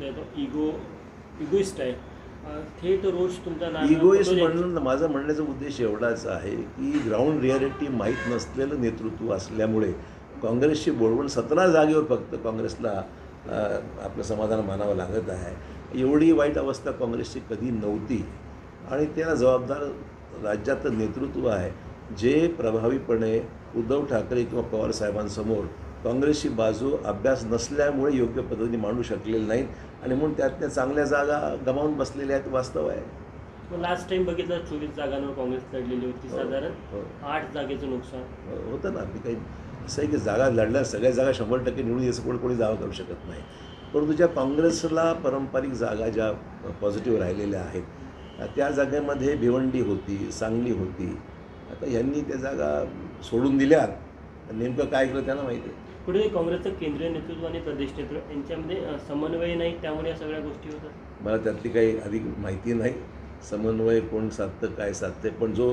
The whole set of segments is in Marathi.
तो इगो इगोइस्ट आहे. थेट रोष तुमचा इगोइस्ट म्हणणं माझा म्हणण्याचा उद्देश एवढाच आहे की ग्राउंड रियालिटी माहीत नसलेलं नेतृत्व असल्यामुळे काँग्रेसची बोलवण सतरा जागेवर फक्त काँग्रेसला आपलं समाधान मानावं लागत आहे. एवढी वाईट अवस्था काँग्रेसची कधी नव्हती. आणि त्याला जबाबदार राज्याचं नेतृत्व आहे. जे प्रभावीपणे उद्धव ठाकरे किंवा पवार साहेबांसमोर काँग्रेसची बाजू अभ्यास नसल्यामुळे योग्य पद्धतीने मांडू शकलेले नाहीत आणि म्हणून त्यातल्या चांगल्या जागा गमावून बसलेल्या आहेत वास्तव आहे. लास्ट टाइम बघितलं चोवीस जागांवर काँग्रेस लढलेली होती हो, साधारण. हो. आठ जागेचं नुकसान. होतं ना मी काही असं आहे की जागा लढल्या सगळ्या जागा शंभर टक्के निवडून याचं कोणी कोणी दावा करू शकत नाही. परंतु ज्या काँग्रेसला पारंपरिक जागा ज्या पॉझिटिव्ह राहिलेल्या आहेत त्या जागेमध्ये भिवंडी होती सांगली होती. आता यांनी त्या जागा सोडून दिल्यात. नेमकं काय केलं त्यांना माहिती आहे. पुढे काँग्रेसचं केंद्रीय नेतृत्व आणि प्रदेश नेतृत्व यांच्यामध्ये समन्वय नाही त्यामुळे या सगळ्या गोष्टी होतात. मला त्यातली काही अधिक माहिती नाही. समन्वय कोण साधतं काय साधतं पण जो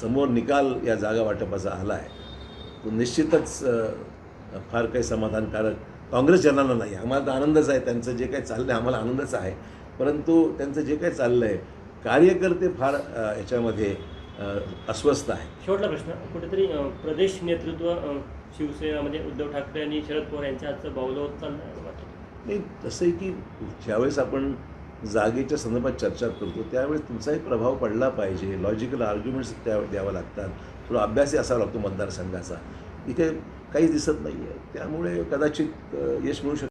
समोर निकाल या जागा वाटपाचा आला आहे तो निश्चितच फार काही समाधानकारक काँग्रेस जनाला नाही. आम्हाला तर आनंदच आहे त्यांचं जे काही चाललं आहे आम्हाला आनंदच आहे. परंतु त्यांचं जे काही चाललं आहे कार्यकर्ते फार याच्यामध्ये अस्वस्थ आहे. शेवटला प्रश्न कुठेतरी प्रदेश नेतृत्व शिवसेनामध्ये उद्धव ठाकरे आणि शरद पवार यांच्या हातचं बावलं होत चाललं नाही तसं आहे की ज्यावेळेस आपण जागेच्या संदर्भात चर्चा करतो त्यावेळेस तुमचाही प्रभाव पडला पाहिजे. लॉजिकल आर्ग्युमेंट्स त्या द्यावं लागतात. थोडा अभ्यासही असावा लागतो मतदारसंघाचा. इथे काहीच दिसत नाही आहे त्यामुळे कदाचित यश मिळू शकतं.